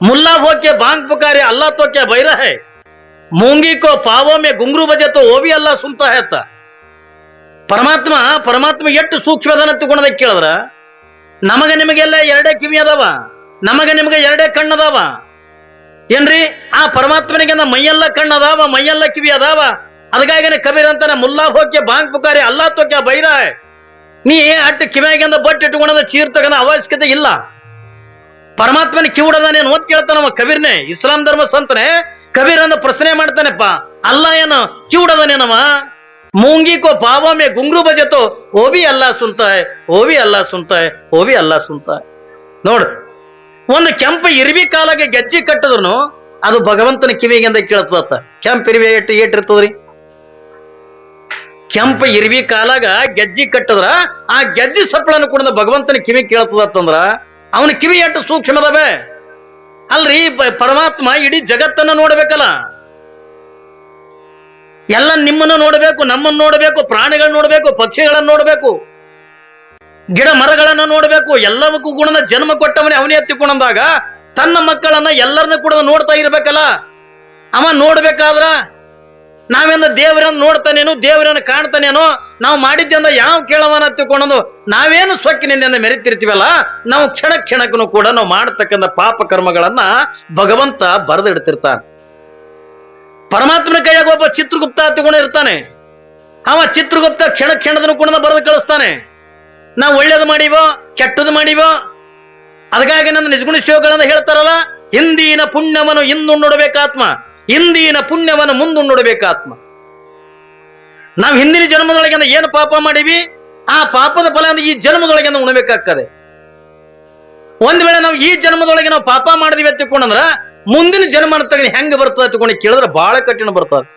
ಮುಲ್ಲಾ ಹೋಕೆ ಬಾಂಗ್ ಪುಕಾರಿ ಅಲ್ಲಾ तो क्या बैरा है मूंगी को पावो में गुंगरू बजे तो वो भी अल्लाह सुनता है ಅಂತ ಪರಮಾತ್ಮ ಪರಮಾತ್ಮ ಎಷ್ಟು ಸೂಕ್ಷ್ಮದನ್ನ ತಿಳ್ಕೊಂಡದ ಕೇಳಿದ್ರ ನಮಗ ನಿಮಗೆಲ್ಲ ಎರಡೇ ಕಿವಿ ಅದಾವ ನಮಗ ನಿಮಗೆ ಎರಡೇ ಕಣ್ಣು ಅದಾವ ಏನ್ರಿ ಆ ಪರಮಾತ್ಮನಿಗೆ ನಮ್ಮ ಮೈಯೆಲ್ಲ ಕಣ್ಣು ಅದಾವ ಮೈಯೆಲ್ಲ ಕಿವಿ ಅದಾವ ಅದಕ್ಕಾಗಿನೇ ಕಬೀರ್ ಅಂತಾನೆ ಮುಲ್ಲಾ ಹೋಕೆ ಬಾಂಗ್ ಪುಕಾರಿ ಅಲ್ಲಾ तो क्या बैरा है ನೀ ಅಟ್ಟು ಕಿವಿಯಾಗಿಂದ ಬಟ್ ಇಟ್ಕೊಂಡದ ಚೀರ್ ತಗದ ಅವಶ್ಯಕತೆ ಇಲ್ಲ ಪರಮಾತ್ಮನ ಕಿವುಡದಾನೇನು ಅಂತ ಕೇಳ್ತಾನವ ಕಬೀರ್ನೆ. ಇಸ್ಲಾಂ ಧರ್ಮ ಸಂತನೆ, ಕಬೀರ್ ಅಂದ ಪ್ರಶ್ನೆ ಮಾಡ್ತಾನೆಪ್ಪ. ಅಲ್ಲ ಏನು ಕಿವುಡದಾನೆ ಮೂಂಗಿ ಕೋ ಪಾವಮೆ ಗುಂಗ್ರು ಬಜೆತೋ, ಓಬಿ ಅಲ್ಲ ಸುಂತ ಓಬಿ ಅಲ್ಲ ಸುಂತ ಓಬಿ ಅಲ್ಲ ಸುಂತ ನೋಡು, ಒಂದು ಕೆಂಪ ಇರ್ವಿ ಕಾಲಾಗೆ ಗೆಜ್ಜಿ ಕಟ್ಟಿದ್ರು ಅದು ಭಗವಂತನ ಕಿವಿಗೆಂದ ಕೇಳ್ತದತ್ತ. ಕೆಂಪ ಇರ್ವಿ ಏಟ್ ಏಟಿರ್ತದ್ರಿ ಕೆಂಪ ಇರ್ವಿ ಕಾಲಾಗ ಗೆಜ್ಜಿ ಕಟ್ಟದ್ರ, ಆ ಗೆಜ್ಜಿ ಸಪ್ಪಳನ್ನು ಕೂಡ ಭಗವಂತನ ಕಿವಿ ಕೇಳ್ತದತ್ತಂದ್ರ ಅವನ ಕಿವಿ ಎಷ್ಟು ಸೂಕ್ಷ್ಮದವೆ. ಅಲ್ರಿ ಪರಮಾತ್ಮ ಇಡೀ ಜಗತ್ತನ್ನ ನೋಡ್ಬೇಕಲ್ಲ. ಎಲ್ಲ ನಿಮ್ಮನ್ನು ನೋಡಬೇಕು, ನಮ್ಮನ್ನ ನೋಡಬೇಕು, ಪ್ರಾಣಿಗಳನ್ನ ನೋಡಬೇಕು, ಪಕ್ಷಿಗಳನ್ನ ನೋಡಬೇಕು, ಗಿಡ ಮರಗಳನ್ನ ನೋಡಬೇಕು, ಎಲ್ಲವಕ್ಕೂ ಗುಣನ ಜನ್ಮ ಕೊಟ್ಟವನೇ ಅವನೇ ಎತ್ತಿಕೊಂಡಂದಾಗ ತನ್ನ ಮಕ್ಕಳನ್ನ ಎಲ್ಲರನ್ನ ಕೂಡ ನೋಡ್ತಾ ಇರ್ಬೇಕಲ್ಲ. ಅವ ನೋಡ್ಬೇಕಾದ್ರ ನಾವೇಂದ ದೇವರನ್ನ ನೋಡ್ತಾನೇನು, ದೇವರನ್ನ ಕಾಣ್ತಾನೇನೋ? ನಾವು ಮಾಡಿದ್ದೆಂದ ಯಾವ ಕೇಳವನ ತಿಳ್ಕೊಂಡು ನಾವೇನು ಸ್ವಕ್ಕಿನಿಂದ ಮೆರಿತಿರ್ತೀವಲ್ಲ, ನಾವು ಕ್ಷಣ ಕ್ಷಣಕ್ಕೂ ಕೂಡ ನಾವು ಮಾಡತಕ್ಕಂತ ಪಾಪ ಕರ್ಮಗಳನ್ನ ಭಗವಂತ ಬರೆದಿಡ್ತಿರ್ತಾನೆ. ಪರಮಾತ್ಮನ ಕೈಯಾಗ ಒಬ್ಬ ಚಿತ್ರಗುಪ್ತ ಇರ್ತಾನೆ. ಅವ ಚಿತ್ರಗುಪ್ತ ಕ್ಷಣ ಕ್ಷಣದನ್ನು ಕೂಡ ಬರೆದು ಕಳಿಸ್ತಾನೆ. ನಾವು ಒಳ್ಳೇದು ಮಾಡಿವೋ ಕೆಟ್ಟದು ಮಾಡಿವೋ? ಅದಕ್ಕಾಗಿ ನನ್ನ ನಿಜಗುಣ ಶಿವಗಳನ್ನ ಹೇಳ್ತಾರಲ್ಲ, ಹಿಂದಿನ ಪುಣ್ಯವನ್ನು ಇಂದು ನೋಡಬೇಕಾತ್ಮ ಹಿಂದಿನ ಪುಣ್ಯವನ್ನು ಮುಂದೆ ನೋಡಬೇಕಾತ್ಮ ನಾವು ಹಿಂದಿನ ಜನ್ಮದೊಳಗಿಂದ ಏನು ಪಾಪ ಮಾಡಿವಿ, ಆ ಪಾಪದ ಫಲ ಈ ಜನ್ಮದೊಳಗಿಂದ ಉಣಬೇಕಾಗ್ತದೆ. ಒಂದ್ ವೇಳೆ ನಾವು ಈ ಜನ್ಮದೊಳಗೆ ನಾವು ಪಾಪ ಮಾಡಿದಿವಿ ಅಂತಕೊಂಡ್ರೆ ಮುಂದಿನ ಜನ್ಮ ತಗೊಂಡು ಹೆಂಗ್ ಬರ್ತದೆ ತಗೊಂಡು ಕೇಳಿದ್ರೆ ಬಹಳ ಕಠಿಣ ಬರ್ತದೆ.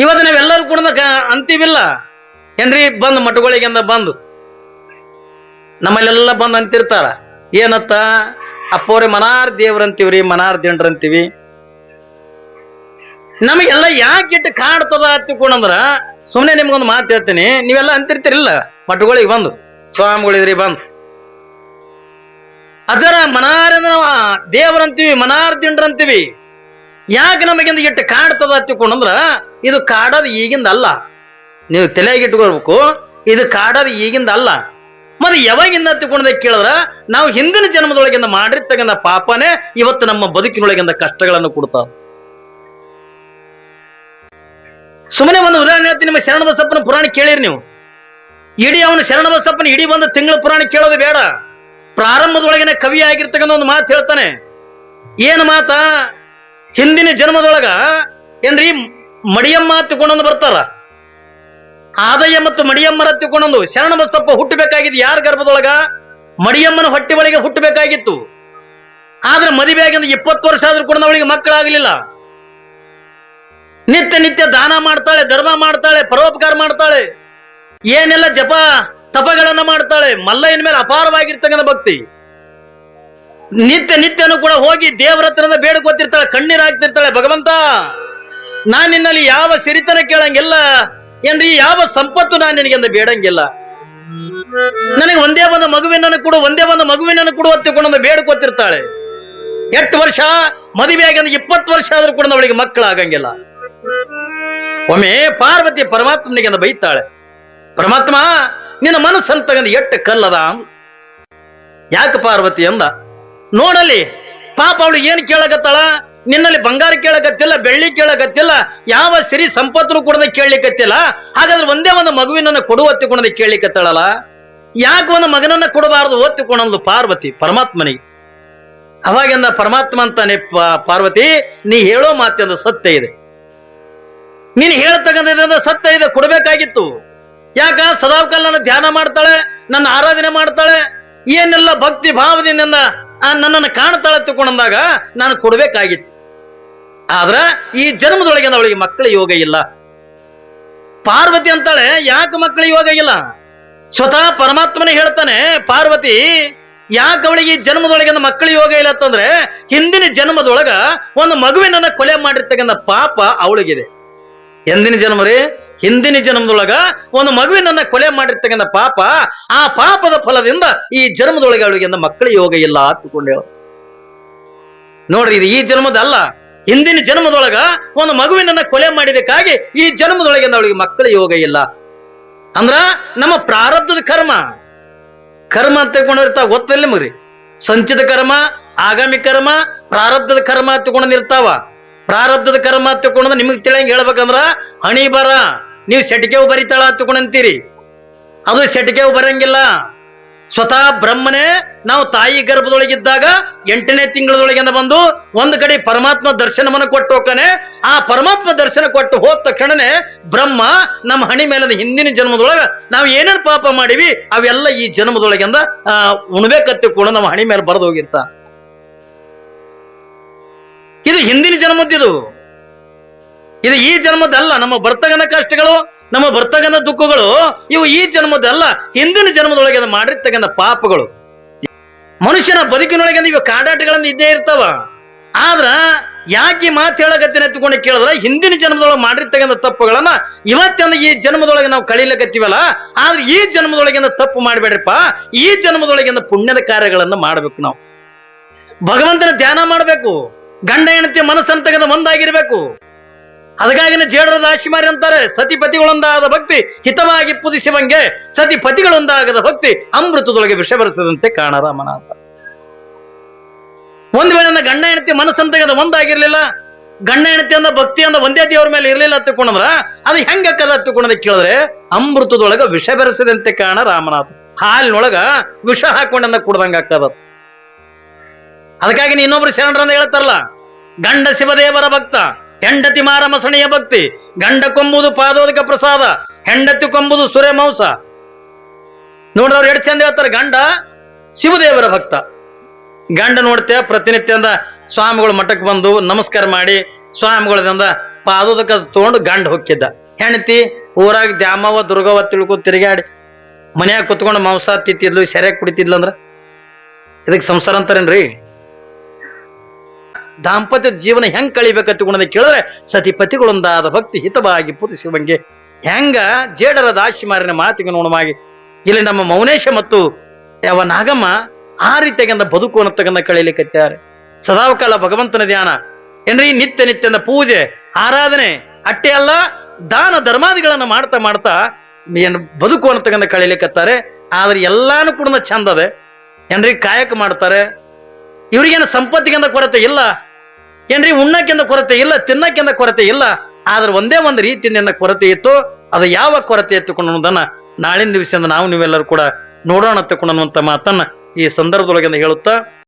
ಇವತ್ತು ನಾವೆಲ್ಲರೂ ಕೂಡ ಅಂತೀವಿಲ್ಲ. ಏನ್ರಿ, ಬಂದು ಮಠಗಳಿಗೆಂದ ಬಂದು. ನಮ್ಮಲ್ಲೆಲ್ಲ ಬಂದು ಅಂತಿರ್ತಾರ. ಏನತ್ತ? ಅಪ್ಪೋರೆ ಮನಾರ್ ದೇವ್ರಂತೀವ್ರಿ, ಮನಾರ್ ದಿಂಡ್ರಂತೀವಿ. ನಮಗೆಲ್ಲ ಯಾಕೆ ಇಟ್ಟು ಕಾಡ್ತದ ತಿಳ್ಕೊಂಡಂದ್ರ ಸುಮ್ಮನೆ ನಿಮ್ಗೊಂದು ಮಾತು ಹೇಳ್ತೀನಿ. ನೀವೆಲ್ಲ ಅಂತಿರ್ತಿರಲಿಲ್ಲ ಮಠಗಳಿಗೆ ಬಂದು, ಸ್ವಾಮಿಗಳಿದ್ರಿ ಬಂದು. ಅದರ ನಾವು ದೇವರಂತೀವಿ, ಮನಾರ್ ತಿಂಡ್ರಂತೀವಿ ಯಾಕೆ ನಮಗಿಂದ ಇಟ್ಟು ಕಾಡ್ತದ ತಿಳ್ಕೊಂಡಂದ್ರ ಇದು ಕಾಡೋದು ಈಗಿಂದ ಅಲ್ಲ. ನೀವು ತಲೆಯಾಗಿ ಇಟ್ಕೊಳ್ಬೇಕು, ಇದು ಕಾಡೋದು ಈಗಿಂದ ಅಲ್ಲ. ಮತ್ತೆ ಯಾವಾಗಿಂದ ತಿಳ್ಕೊಂಡ ಕೇಳಿದ್ರ, ನಾವು ಹಿಂದಿನ ಜನ್ಮದೊಳಗಿಂದ ಮಾಡಿರ್ತಕ್ಕಂಥ ಪಾಪನೇ ಇವತ್ತು ನಮ್ಮ ಬದುಕಿನೊಳಗಿಂದ ಕಷ್ಟಗಳನ್ನು ಕೊಡ್ತಾವ. ಸುಮ್ಮನೆ ಒಂದು ಉದಾಹರಣೆ ಹೇಳ್ತೀನಿ, ನಿಮ್ಮ ಶರಣಬಸಪ್ಪನ ಪುರಾಣ ಕೇಳಿರಿ ನೀವು. ಇಡೀ ಅವನ ಶರಣಬಸಪ್ಪನ ಇಡೀ ಒಂದು ತಿಂಗಳ ಪುರಾಣ ಕೇಳೋದು ಬೇಡ. ಪ್ರಾರಂಭದೊಳಗಿನ ಕವಿ ಆಗಿರ್ತಕ್ಕಂಥ ಒಂದು ಮಾತು ಹೇಳ್ತಾನೆ. ಏನು ಮಾತ? ಹಿಂದಿನ ಜನ್ಮದೊಳಗ ಏನ್ರಿ, ಮಡಿಯಮ್ಮ ತಿಳ್ಕೊಂಡೊಂದು ಬರ್ತಾರ. ಆದಯ್ಯ ಮತ್ತು ಮಡಿಯಮ್ಮರ ತಿಳ್ಕೊಂಡೊಂದು ಶರಣಬಸಪ್ಪ ಹುಟ್ಟಬೇಕಾಗಿದ್ದು ಯಾರ ಗರ್ಭದೊಳಗ? ಮಡಿಯಮ್ಮನ ಹೊಟ್ಟೆ ಒಳಗೆ ಹುಟ್ಟಬೇಕಾಗಿತ್ತು. ಆದ್ರೆ ಮದುವೆ ಆಗಿಂದ ಇಪ್ಪತ್ತು ವರ್ಷ ಆದ್ರೂ ಕೂಡ ಅವಳಿಗೆ ಮಕ್ಕಳಾಗಲಿಲ್ಲ. ನಿತ್ಯ ನಿತ್ಯ ದಾನ ಮಾಡ್ತಾಳೆ, ಧರ್ಮ ಮಾಡ್ತಾಳೆ, ಪರೋಪಕಾರ ಮಾಡ್ತಾಳೆ. ಏನೆಲ್ಲ ಜಪ ತಪಗಳನ್ನ ಮಾಡ್ತಾಳೆ. ಮಲ್ಲಯ್ಯನ ಮೇಲೆ ಅಪಾರವಾಗಿರ್ತಕ್ಕಂಥ ಭಕ್ತಿ. ನಿತ್ಯ ನಿತ್ಯನೂ ಕೂಡ ಹೋಗಿ ದೇವರ ಹತ್ರನ ಬೇಡ್ಕೋತಿರ್ತಾಳೆ, ಕಣ್ಣೀರ್ ಹಾಕ್ತಿರ್ತಾಳೆ, ಭಗವಂತ, ನಾನ್ ನಿನ್ನಲ್ಲಿ ಯಾವ ಸಿರಿತನ ಕೇಳಂಗಿಲ್ಲ. ಏನ್ರಿ, ಯಾವ ಸಂಪತ್ತು ನಾನು ನಿನಗೆಂದ ಬೇಡಂಗಿಲ್ಲ. ನನಗೆ ಒಂದೇ ಒಂದು ಮಗುವಿನನ್ನು ಕೊಡು, ಒಂದೇ ಒಂದು ಮಗುವಿನನ್ನು ಕೊಡು ಹೊತ್ತಿಕೊಂಡು ಬೇಡ್ಕೋತಿರ್ತಾಳೆ. ಎಷ್ಟು ವರ್ಷ? ಮದುವೆ ಆಗಿ ಇಪ್ಪತ್ತು ವರ್ಷ ಆದ್ರೂ ಕೂಡ ಅವಳಿಗೆ ಮಕ್ಕಳಾಗಂಗಿಲ್ಲ. ಒಮ್ಮೆ ಪಾರ್ವತಿ ಪರಮಾತ್ಮನಿಗೆ ಅಂದ ಬೈತಾಳೆ, ಪರಮಾತ್ಮ, ನಿನ್ನ ಮನಸ್ಸಂತಗಂದ ಎಟ್ಟ ಕಲ್ಲದ. ಯಾಕೆ ಪಾರ್ವತಿ? ಅಂದ, ನೋಡಲಿ, ಪಾಪ ಅವಳು ಏನು ಕೇಳಕತ್ತಾಳ? ನಿನ್ನಲ್ಲಿ ಬಂಗಾರ ಕೇಳಕತ್ತಿಲ್ಲ, ಬೆಳ್ಳಿ ಕೇಳಕತ್ತಿಲ್ಲ, ಯಾವ ಸಿರಿ ಸಂಪತ್ತು ಕೂಡ ಕೇಳಲಿಕ್ಕತ್ತಿಲ್ಲ ಹಾಗಾದ್ರೆ ಒಂದೇ ಒಂದು ಮಗುವಿನನ್ನ ಕೊಡು ಒತ್ತಿಕೊಂಡದ ಕೇಳಲಿಕ್ಕತ್ತಾಳಲ್ಲ ಯಾಕೆ ಒಂದು ಮಗನನ್ನ ಕೊಡಬಾರದು ಒತ್ತಿಕೊಂಡಂದು ಪಾರ್ವತಿ, ಪರಮಾತ್ಮನಿಗೆ? ಅವಾಗಿಂದ ಪರಮಾತ್ಮ ಅಂತಾನೆ ಪಾರ್ವತಿ, ನೀ ಹೇಳೋ ಮಾತಿಂದ ಸತ್ಯ ಇದೆ. ನೀನು ಹೇಳ್ತಕ್ಕಂಥ ಸತ್ಯ ಇದೆ, ಕೊಡಬೇಕಾಗಿತ್ತು. ಯಾಕ? ಸದಾಕಾಲ ನನ್ನ ಧ್ಯಾನ ಮಾಡ್ತಾಳೆ, ನನ್ನ ಆರಾಧನೆ ಮಾಡ್ತಾಳೆ, ಏನೆಲ್ಲ ಭಕ್ತಿ ಭಾವದಿಂದ ನನ್ನನ್ನು ಕಾಣ್ತಾಳೆ ತಿಳ್ಕೊಂಡಂದಾಗ ನಾನು ಕೊಡಬೇಕಾಗಿತ್ತು. ಆದ್ರ ಈ ಜನ್ಮದೊಳಗೆ ಅವಳಿಗೆ ಮಕ್ಕಳ ಯೋಗ ಇಲ್ಲ. ಪಾರ್ವತಿ ಅಂತಾಳೆ, ಯಾಕೆ ಮಕ್ಕಳ ಯೋಗ ಇಲ್ಲ? ಸ್ವತಃ ಪರಮಾತ್ಮನೇ ಹೇಳ್ತಾನೆ, ಪಾರ್ವತಿ, ಯಾಕೆ ಅವಳಿಗೆ ಈ ಜನ್ಮದೊಳಗೆ ಮಕ್ಕಳ ಯೋಗ ಇಲ್ಲ ಅಂತಂದ್ರೆ, ಹಿಂದಿನ ಜನ್ಮದೊಳಗ ಒಂದು ಮಗುವಿನನ್ನ ಕೊಲೆ ಮಾಡಿರ್ತಕ್ಕಂಥ ಪಾಪ ಅವಳಿಗಿದೆ. ಎಂದಿನ ಜನ್ಮ ರೀ ಹಿಂದಿನ ಜನ್ಮದೊಳಗ ಒಂದು ಮಗುವಿನನ್ನ ಕೊಲೆ ಮಾಡಿರ್ತಕ್ಕಂಥ ಪಾಪ, ಆ ಪಾಪದ ಫಲದಿಂದ ಈ ಜನ್ಮದೊಳಗೆ ಅವಳಿಗೆ ಮಕ್ಕಳ ಯೋಗ ಇಲ್ಲ ಹತ್ತುಕೊಂಡೇಳು ನೋಡ್ರಿ, ಇದು ಈ ಜನ್ಮದಲ್ಲ ಹಿಂದಿನ ಜನ್ಮದೊಳಗ ಒಂದು ಮಗುವಿನನ್ನ ಕೊಲೆ ಮಾಡಿದಕ್ಕಾಗಿ ಈ ಜನ್ಮದೊಳಗೆ ಅವಳಿಗೆ ಮಕ್ಕಳ ಯೋಗ ಇಲ್ಲ. ಅಂದ್ರ ನಮ್ಮ ಪ್ರಾರಬ್ಧದ ಕರ್ಮ. ಕರ್ಮ ಅಂತ ತಗೊಂಡಿರ್ತಾವ ಗೊತ್ತಲ್ಲ ಮರಿ ಸಂಚಿತ ಕರ್ಮ, ಆಗಾಮಿ ಕರ್ಮ, ಪ್ರಾರಬ್ಧದ ಕರ್ಮ ತಗೊಂಡಿರ್ತಾವ ಪ್ರಾರಬ್ಧದ ಕರ್ಮ ತಕೊಂಡ್ರೆ ನಿಮಗೆ ತಿಳಿಯಂಗೆ ಹೇಳ್ಬೇಕಂದ್ರ, ಹಣಿ ಬರ, ನೀವು ಸೆಟಿಕೆವು ಬರಿತಾಳ ತಗೊಂಡಂತೀರಿ ಅದು ಸೆಟಿಕೆವು ಬರಂಗಿಲ್ಲ. ಸ್ವತಃ ಬ್ರಹ್ಮನೇ ನಾವು ತಾಯಿ ಗರ್ಭದೊಳಗಿದ್ದಾಗ ಎಂಟನೇ ತಿಂಗಳದೊಳಗಿಂದ ಬಂದು ಒಂದು ಕಡೆ ಪರಮಾತ್ಮ ದರ್ಶನವನ್ನು ಕೊಟ್ಟು ಹೋಗ್ತಾನೆ. ಆ ಪರಮಾತ್ಮ ದರ್ಶನ ಕೊಟ್ಟು ಹೋದ ತಕ್ಷಣನೇ ಬ್ರಹ್ಮ ನಮ್ಮ ಹಣಿ ಮೇಲದ ಹಿಂದಿನ ಜನ್ಮದೊಳಗ ನಾವು ಏನೇನು ಪಾಪ ಮಾಡಿವಿ, ಅವೆಲ್ಲ ಈ ಜನ್ಮದೊಳಗಿಂದ ಉಣ್ಬೇಕತ್ತೆ ಕೂಡ ನಮ್ಮ ಹಣಿ ಮೇಲೆ ಬರೆದು ಹೋಗಿರ್ತ ಇದು ಹಿಂದಿನ ಜನ್ಮದ್ದಿದು. ಇದು ಈ ಜನ್ಮದಲ್ಲ, ನಮ್ಮ ಬರ್ತಗನ ಕಷ್ಟಗಳು, ನಮ್ಮ ಬರ್ತಗನ ದುಃಖಗಳು, ಇವು ಈ ಜನ್ಮದಲ್ಲ, ಹಿಂದಿನ ಜನ್ಮದೊಳಗೆ ಅದು ಮಾಡಿರ್ತಕ್ಕಂಥ ಪಾಪಗಳು. ಮನುಷ್ಯನ ಬದುಕಿನೊಳಗೆ ಇವು ಕಾಡಾಟಗಳನ್ನು ಇದ್ದೇ ಇರ್ತಾವ. ಆದ್ರ, ಯಾಕೆ ಮಾತು ಹೇಳಕತ್ತಿನ ಎತ್ಕೊಂಡು ಕೇಳಿದ್ರೆ, ಹಿಂದಿನ ಜನ್ಮದೊಳಗೆ ಮಾಡಿರ್ತಕ್ಕಂಥ ತಪ್ಪುಗಳನ್ನ ಇವತ್ತಿನ ಈ ಜನ್ಮದೊಳಗೆ ನಾವು ಕಳೀಲಕತ್ತೀವಲ್ಲ, ಆದ್ರೆ ಈ ಜನ್ಮದೊಳಗಿಂದ ತಪ್ಪು ಮಾಡಬೇಡ್ರಿಪ್ಪ, ಈ ಜನ್ಮದೊಳಗಿಂದ ಪುಣ್ಯದ ಕಾರ್ಯಗಳನ್ನು ಮಾಡ್ಬೇಕು ನಾವು. ಭಗವಂತನ ಧ್ಯಾನ ಮಾಡಬೇಕು. ಗಂಡ ಹೆಂಡತಿ ಮನಸ್ಸನ್ನು ತೆಗೆದು ಒಂದಾಗಿರ್ಬೇಕು ಅದಕ್ಕಾಗಿನ ಜೇಡರ ರಾಶಿಮಾರಿ ಅಂತಾರೆ, ಸತಿಪತಿಗಳೊಂದಾದ ಭಕ್ತಿ ಹಿತವಾಗಿ ಪುದಿಸುವಂಗೆ ಸತಿಪತಿಗಳೊಂದಾಗದ ಭಕ್ತಿ ಅಮೃತದೊಳಗೆ ವಿಷ ಬರೆಸದಂತೆ ಅಂತ ಒಂದ್ ವೇಳೆ ನನ್ನ ಗಂಡ ಹೆಂಡತಿ ಮನಸ್ಸನ್ನು ತೆಗೆದ ಒಂದಾಗಿರ್ಲಿಲ್ಲ ಗಂಡ ಹೆಂಡತಿ ಅಂದ ಭಕ್ತಿ ಅಂದ ಒಂದೇ ದೇವರ ಮೇಲೆ ಇರ್ಲಿಲ್ಲ ತಿಳ್ಕೊಂಡ್ರ ಅದು ಹೆಂಗ ಕದ ಹತ್ತುಕೊಂಡದ ಕೇಳಿದ್ರೆ ಅಮೃತದೊಳಗ ವಿಷ ಬೆರೆಸದಂತೆ ಕಾಣ ರಾಮನಾಥ ಹಾಲಿನೊಳಗ ವಿಷ ಹಾಕೊಂಡಂದ ಕುಡ್ದಂಗ ಆಗ್ತದ ಅದಕ್ಕಾಗಿ ಇನ್ನೊಬ್ರು ಶರಣರಂದ ಹೇಳ್ತಾರಲ್ಲ, ಗಂಡ ಶಿವದೇವರ ಭಕ್ತ, ಹೆಂಡತಿ ಮಾರಮಸಣಿಯ ಭಕ್ತಿ, ಗಂಡ ಕೊಂಬುದು ಪಾದೋದಕ ಪ್ರಸಾದ, ಹೆಂಡತಿ ಕೊಂಬುದು ಸುರೆ ಮಾಂಸ. ನೋಡ್ರಿ ಅವ್ರು ಎರಡು ಚಂದ ಹೇಳ್ತಾರೆ, ಗಂಡ ಶಿವದೇವರ ಭಕ್ತ. ಗಂಡ ನೋಡ್ತೇವೆ ಪ್ರತಿನಿತ್ಯದಿಂದ ಸ್ವಾಮಿಗಳು ಮಠಕ್ಕೆ ಬಂದು ನಮಸ್ಕಾರ ಮಾಡಿ, ಸ್ವಾಮಿಗಳದಿಂದ ಪಾದೋದಕ ತಗೊಂಡು ಗಂಡ ಹೊಕ್ಕಿದ್ದ. ಹೆಂಡತಿ ಊರಾಗ ದ್ಯಾಮವ್ವ, ದುರ್ಗವ್ವ ತಿಳ್ಕೊ ತಿರುಗಾಡಿ, ಮನ್ಯಾಗ ಕುತ್ಕೊಂಡು ಮಾಂಸ ತಿತ್ತಿದ್ಲು ಸೆರೆ ಕುಡಿತಿದ್ಲು ಅಂದ್ರ, ಇದಕ್ಕೆ ಸಂಸಾರ ಅಂತಾರೇನ್ರಿ? ದಾಂಪತ್ಯದ ಜೀವನ ಹೆಂಗ್ ಕಳಿಬೇಕಂತ ಕೇಳಿದ್ರೆ ಸತಿಪತಿಗಳೊಂದಾದ ಭಕ್ತಿ ಹಿತವಾಗಿ ಪೂಜಿಸುವಂಗೆ ಹೆಂಗ ಜೇಡರ ದಾಶಿಮಾರಿನ ಮಾತಿಗೆ ನೋಡಮಾಗಿ ಇಲ್ಲಿ ನಮ್ಮ ಮೌನೇಶ ಮತ್ತು ಯಾವ ನಾಗಮ್ಮ ಆ ರೀತಿಯಾಗಿಂದ ಬದುಕು ತಗಂದ ಕಳೀಲಿಕ್ಕತ್ತಾರೆ ಸದಾವಕಾಲ ಭಗವಂತನ ಧ್ಯಾನ. ಏನ್ರಿ, ನಿತ್ಯ ನಿತ್ಯದ ಪೂಜೆ, ಆರಾಧನೆ, ಅಟ್ಟೆ ಅಲ್ಲ, ದಾನ ಧರ್ಮಾದಿಗಳನ್ನ ಮಾಡ್ತಾ ಮಾಡ್ತಾ ಏನು ಬದುಕು ಅನ್ನತಕ್ಕಂಥ ಕಳೀಲಿಕ್ಕತ್ತಾರೆ ಆದ್ರೆ ಎಲ್ಲಾನು ಕೂಡ ಚಂದ ಏನ್ರಿ, ಕಾಯಕ ಮಾಡ್ತಾರೆ. ಇವ್ರಿಗೇನು ಸಂಪತ್ತಿಗೆಂದ ಕೊರತೆ ಇಲ್ಲ? ಏನ್ರಿ ಉಣ್ಣಕ್ಕೆಂದ ಕೊರತೆ ಇಲ್ಲ, ತಿನ್ನಕ್ಕೆಂದ ಕೊರತೆ ಇಲ್ಲ? ಆದ್ರೆ ಒಂದೇ ಒಂದು ರೀತಿಯಿಂದ ಕೊರತೆ ಇತ್ತು, ಅದು ಯಾವ ಕೊರತೆ ಎತ್ತುಕೊಂಡು ಅನ್ನೋದನ್ನ ನಾಳಿನ ದಿವಸದಿಂದ ನಾವು ನೀವೆಲ್ಲರೂ ಕೂಡ ನೋಡೋಣ ತಕೊಂಡನ್ನುವಂತ ಮಾತನ್ನ ಈ ಸಂದರ್ಭದೊಳಗಿಂದ ಹೇಳುತ್ತಾ